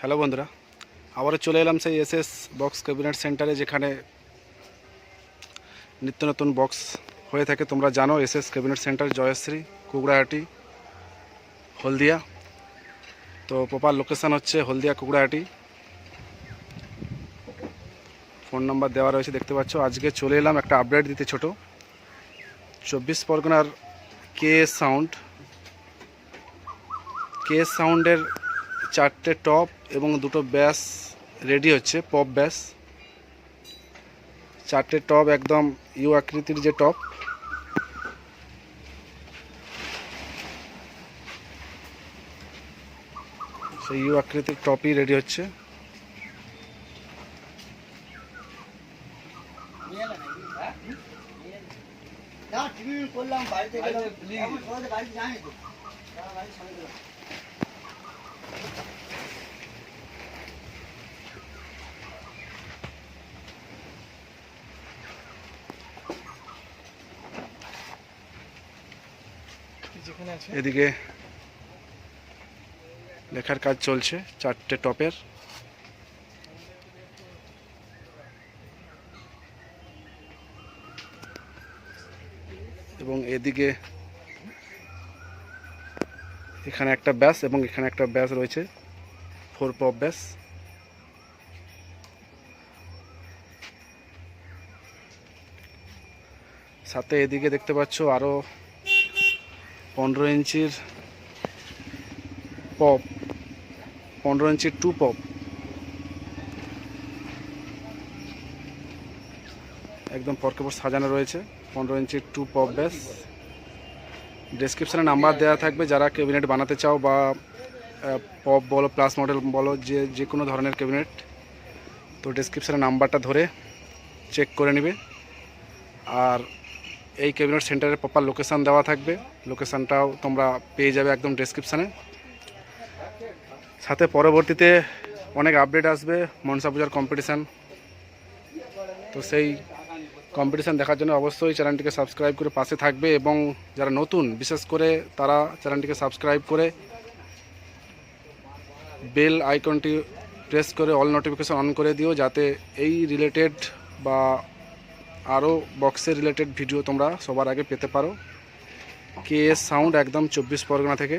Hello বন্ধুরা, আবারও চলে এলাম সেই এস এস বক্স ক্যাবিনেট সেন্টারে যেখানে নিত্য নতুন বক্স হয়ে থাকে। তোমরা জানো S S cabinet centre Joyshree, Kukrahati, Haldia. তো প্রপার লোকেশান হচ্ছে হলদিয়া, কুকড়াহাটি। ফোন নাম্বার দেওয়া রয়েছে, দেখতে পাচ্ছ। আজকে চলে এলাম একটা আপডেট দিতে ছোট। চব্বিশ পরগনার কে সাউন্ড, কে সাউন্ডের চারটে টপ এবং দুটো ব্যাস রেডি হচ্ছে পপ ব্যাস। চারটে টপ একদম ইউ আকৃতির যে টপ। সেই ইউ আকৃতির টপই রেডি হচ্ছে। করলাম বাড়িতে গেলাম। বাড়িতে জানি তো। বাড়ির সামনে এদিকে লেখার কাজ চলছে চারটে টপের। এবং এদিকে এখানে একটা ব্যাস এবং এখানে একটা ব্যাস রয়েছে ফোর পপ ব্যাস। সাথে এদিকে দেখতে পাচ্ছ আরও পনেরো ইঞ্চির পপ, পনেরো ইঞ্চির টু পপ একদম পরকে পর সাজানো রয়েছে, পনেরো ইঞ্চির টু পপ ব্যাস। ডেসক্রিপশানে নাম্বার দেওয়া থাকবে, যারা ক্যাবিনেট বানাতে চাও বা পপ বলো প্লাস মডেল বলো, যে যে কোনো ধরনের ক্যাবিনেট তো ডেসক্রিপশানে নাম্বারটা ধরে চেক করে নেবে। আর এই ক্যাবিনেট সেন্টারের প্রপার লোকেশান দেওয়া থাকবে। লোকেশানটাও তোমরা পেয়ে যাবে একদম ডেসক্রিপশানে সাথে পরবর্তীতে অনেক আপডেট আসবে, মনসা পূজার কম্পিটিশান তো সেই কম্পিটিশান দেখার জন্য অবশ্যই চ্যানেলটিকে সাবস্ক্রাইব করে পাশে থাকবে এবং যারা নতুন, বিশেষ করে তারা চ্যানেলটিকে সাবস্ক্রাইব করে বেল আইকনটি প্রেস করে অল নোটিফিকেশান অন করে দিও, যাতে এই রিলেটেড বা আরও বক্সের রিলেটেড ভিডিও তোমরা সবার আগে পেতে পারো। কে এস সাউন্ড একদম চব্বিশ পরগনা থেকে।